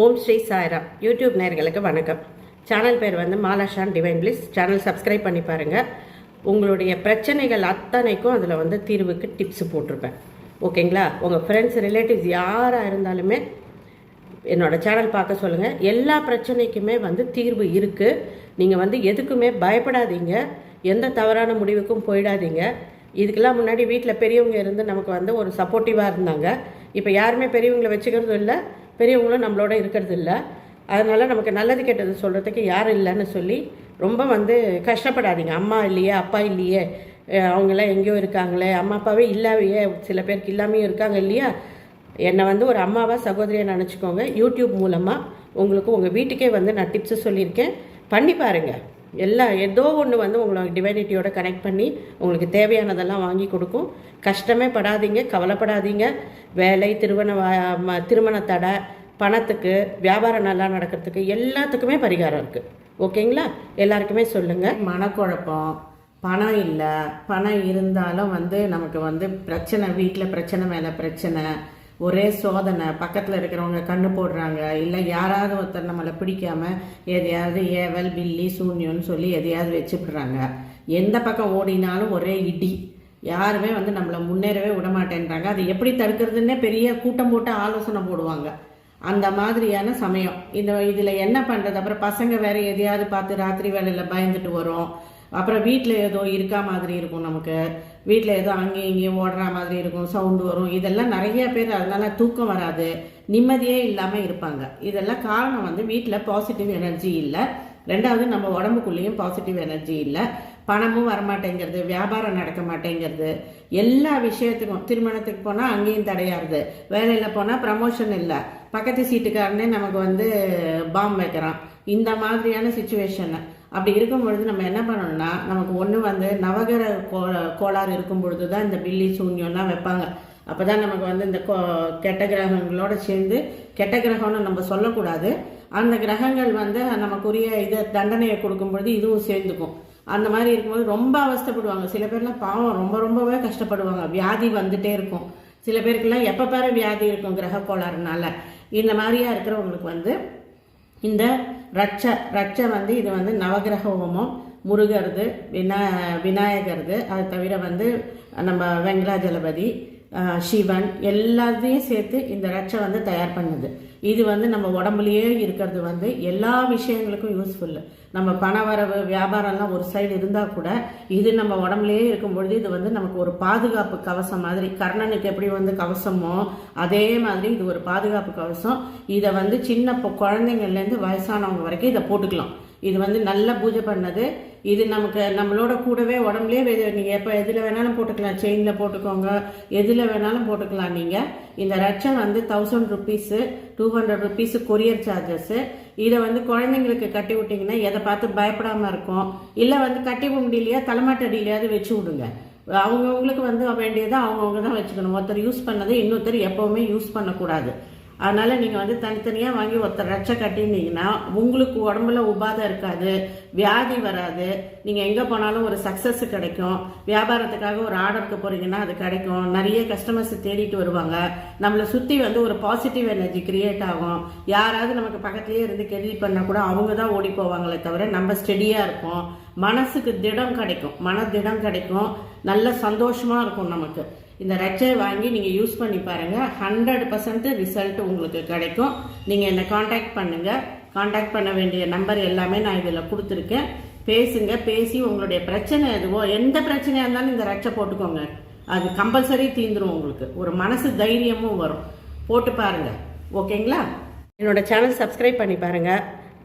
ஓம் Sri Sairam. YouTube நேர்களுக்கு வணக்கம். Channel பேர் வந்து மாலாஷான் டிவைன் பிளிஸ். சேனல் சப்ஸ்கிரைப் பண்ணி பாருங்கள் உங்களுடைய பிரச்சனைகள் அத்தனைக்கும் அதில் வந்து தீர்வுக்கு டிப்ஸ் போட்டிருப்பேன். ஓகேங்களா? உங்கள் ஃப்ரெண்ட்ஸ் ரிலேட்டிவ்ஸ் யாராக இருந்தாலுமே என்னோட சேனல் பார்க்க சொல்லுங்கள் எல்லா பிரச்சனைக்குமே வந்து தீர்வு இருக்குது நீங்கள் வந்து எதுக்குமே பயப்படாதீங்க. எந்த தவறான முடிவுக்கும் போயிடாதீங்க. இதுக்கெல்லாம் முன்னாடி வீட்டில் பெரியவங்க இருந்து நமக்கு வந்து ஒரு சப்போர்ட்டிவாக இருந்தாங்க. இப்போ யாருமே பெரியவங்களை வச்சுக்கிறதும் இல்லை. பெரியவங்களும் நம்மளோட இருக்கிறது இல்லை அதனால் நமக்கு நல்லது கெட்டது சொல்கிறதுக்கு யாரும் இல்லைன்னு சொல்லி ரொம்ப வந்து கஷ்டப்படாதீங்க. அம்மா இல்லையே அப்பா இல்லையே அவங்களாம் எங்கேயோ இருக்காங்களே அம்மா அப்பாவே இல்லாமையே சில பேருக்கு இல்லாமையும் இருக்காங்க இல்லையா? என்னை வந்து ஒரு அம்மாவாக சகோதரியை நினச்சிக்கோங்க. யூடியூப் மூலமாக உங்களுக்கு உங்கள் வீட்டுக்கே வந்து நான் டிப்ஸு சொல்லியிருக்கேன். பண்ணி பாருங்கள் எல்லாம் ஏதோ ஒன்று வந்து உங்களை டிவைனிட்டியோட கனெக்ட் பண்ணி உங்களுக்கு தேவையானதெல்லாம் வாங்கி கொடுக்கும். கஷ்டமே படாதீங்க கவலைப்படாதீங்க. வேலை திருமண வா- ம- திருமண தடை பணத்துக்கு வியாபாரம் நல்லா நடக்கிறதுக்கு எல்லாத்துக்குமே பரிகாரம் இருக்குது ஓகேங்களா? எல்லாருக்குமே சொல்லுங்கள் மனக்குழப்பம் பணம் இல்லை பணம் இருந்தாலும் வந்து நமக்கு வந்து பிரச்சனை வீட்டில் பிரச்சனை மேலே பிரச்சனை ஒரே சோதனை. பக்கத்தில் இருக்கிறவங்க கண்ணு போடுறாங்க. இல்லை யாராவது ஒருத்தர் நம்மளை பிடிக்காம எதையாவது ஏவல் பில்லி சூன்யம்னு சொல்லி எதையாவது வச்சுப்பிடுறாங்க எந்த பக்கம் ஓடினாலும் ஒரே இடி. யாருமே வந்து நம்மளை முன்னேறவே விடமாட்டேன்றாங்க. அது எப்படி தடுக்கிறதுன்னே பெரிய கூட்டம் போட்டு ஆலோசனை போடுவாங்க. அந்த மாதிரியான சமயம். இந்த இதில் என்ன பண்ணுறது அப்புறம் பசங்க வேறு எதையாவது பார்த்து ராத்திரி வேலையில் பயந்துட்டு வரும். அப்புறம் வீட்டில் ஏதோ இருக்கா மாதிரி இருக்கும் நமக்கு. வீட்டில் ஏதோ அங்கேயும் இங்கேயும் ஓடுற மாதிரி இருக்கும் சவுண்டு வரும். இதெல்லாம் நிறைய பேர் அதனால தூக்கம் வராது. நிம்மதியே இல்லாமல் இருப்பாங்க. இதெல்லாம் காரணம் வந்து வீட்டில் பாசிட்டிவ் எனர்ஜி இல்லை. ரெண்டாவது நம்ம உடம்புக்குள்ளேயும் பாசிட்டிவ் எனர்ஜி இல்லை. பணமும் வரமாட்டேங்கிறது வியாபாரம் நடக்க மாட்டேங்கிறது. எல்லா விஷயத்துக்கும் திருமணத்துக்கு போனால் அங்கேயும் தடையாருது. வேலையில் போனால் ப்ரமோஷன் இல்லை. பக்கத்து சீட்டுக்காரனே நமக்கு வந்து பாம் வைக்கிறான். இந்த மாதிரியான சுச்சுவேஷனை அப்படி இருக்கும் பொழுது நம்ம என்ன பண்ணணும்னா நமக்கு ஒன்று வந்து நவகர கோ- கோளாறு இருக்கும் பொழுது தான் இந்த பில்லி சூன்யம்லாம் வைப்பாங்க. அப்போ தான் நமக்கு வந்து இந்த கோ- கெட்ட கிரகங்களோட சேர்ந்து கெட்ட கிரகம்னு நம்ம சொல்லக்கூடாது. அந்த கிரகங்கள் வந்து நமக்குரிய இதை தண்டனையை கொடுக்கும் பொழுது இதுவும் சேர்ந்துக்கும். அந்த மாதிரி இருக்கும்போது ரொம்ப அவஸ்தைப்படுவாங்க. சில பேர்லாம் பாவம் ரொம்ப ரொம்பவே கஷ்டப்படுவாங்க. வியாதி வந்துட்டே இருக்கும். சில பேருக்குலாம் எப்போ பாரு வியாதி இருக்கும் கிரக கோளாறுனால. இந்த மாதிரியா இருக்கிறவங்களுக்கு வந்து இந்த ரட்ச ரட்ச வந்து இது வந்து நவகிரக ஹோமம் முருகருது வினா விநாயகருது. அது தவிர வந்து நம்ம வெங்கடாஜலபதி சிவன் எல்லாத்தையும் சேர்த்து இந்த ரட்சை வந்து தயார் பண்ணுது. இது வந்து நம்ம உடம்புலயே இருக்கிறது வந்து எல்லா விஷயங்களுக்கும் யூஸ்ஃபுல்லு நம்ம பண வரவு வியாபாரம்லாம் ஒரு சைடு இருந்தால் கூட இது நம்ம உடம்புலயே இருக்கும் பொழுது இது வந்து நமக்கு ஒரு பாதுகாப்பு கவசம் மாதிரி கர்ணனுக்கு எப்படி வந்து கவசமோ அதே மாதிரி இது ஒரு பாதுகாப்பு கவசம். இதை வந்து சின்ன குழந்தைங்கள்லேருந்து வயசானவங்க வரைக்கும் இதை போட்டுக்கலாம். இது வந்து நல்ல பூஜை பண்ணது. இது நமக்கு நம்மளோட கூடவே உடம்புலேயே நீங்கள் எப்போ எதில் வேணாலும் போட்டுக்கலாம். செயினில் போட்டுக்கோங்க. எதில் வேணாலும் போட்டுக்கலாம் நீங்கள் இந்த ரட்சம் வந்து thousand rupees two hundred rupees courier charges இதை வந்து குழந்தைங்களுக்கு கட்டி விட்டிங்கன்னா எதை பார்த்து பயப்படாமல் இருக்கும். இல்லை வந்து கட்டி முடியலையா தலைமாட்டடியிலையாவது வச்சு விடுங்க. அவங்கவுங்களுக்கு வந்து வேண்டியதை அவங்கவுங்க தான் வச்சுக்கணும். ஒருத்தர் யூஸ் பண்ணதை இன்னொருத்தர் எப்போவுமே யூஸ் பண்ணக்கூடாது. அதனால் நீங்கள் வந்து தனித்தனியாக வாங்கி ஒருத்தர் ரட்சை கட்டினீங்கன்னா உங்களுக்கு உடம்புல உபாதை இருக்காது வியாதி வராது நீங்கள் எங்கே போனாலும் ஒரு சக்ஸஸ் கிடைக்கும் வியாபாரத்துக்காக ஒரு ஆர்டருக்கு போகிறீங்கன்னா அது கிடைக்கும் நிறைய கஸ்டமர்ஸ் தேடிட்டு வருவாங்க. நம்மளை சுற்றி வந்து ஒரு பாசிட்டிவ் எனர்ஜி கிரியேட் ஆகும். யாராவது நமக்கு பக்கத்துலேயே இருந்து கேள்வி பண்ணால் கூட அவங்க தான் ஓடி போவாங்களே தவிர நம்ம ஸ்டெடியாக இருப்போம். மனசுக்கு திடம் கிடைக்கும். மன திடம் கிடைக்கும். நல்ல சந்தோஷமாக இருக்கும் நமக்கு. இந்த ரட்சையை வாங்கி நீங்கள் யூஸ் பண்ணி பாருங்கள் ஹண்ட்ரட் பர்சன்ட் ரிசல்ட் உங்களுக்கு கிடைக்கும். நீங்கள் என்னை காண்டாக்ட் பண்ணுங்கள் காண்டாக்ட் பண்ண வேண்டிய நம்பர் எல்லாமே நான் இதில் கொடுத்துருக்கேன். பேசுங்க. பேசி உங்களுடைய பிரச்சனை எதுவோ எந்த பிரச்சனையாக இருந்தாலும் இந்த ரட்சை போட்டுக்கோங்க. அது கம்பல்சரி தீந்துரும் உங்களுக்கு. ஒரு மனசு தைரியமும் வரும். போட்டு பாருங்கள் ஓகேங்களா? என்னோட சேனல் சப்ஸ்கிரைப் பண்ணி பாருங்கள்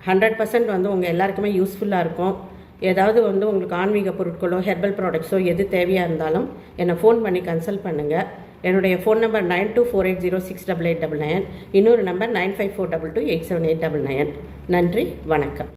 ஹண்ட்ரட் பர்சன்ட் வந்து உங்கள் எல்லாருக்குமே யூஸ்ஃபுல்லாக இருக்கும். ஏதாவது வந்து உங்களுக்கு ஆன்மீக பொருட்களோ ஹெர்பல் ப்ராடக்ட்ஸோ எது தேவையாக இருந்தாலும் என்னை ஃபோன் பண்ணி கன்சல்ட் பண்ணுங்கள் என்னுடைய phone number nine two four eight zero six double eight double nine இன்னொரு number nine five four double two eight seven eight double nine நன்றி வணக்கம்.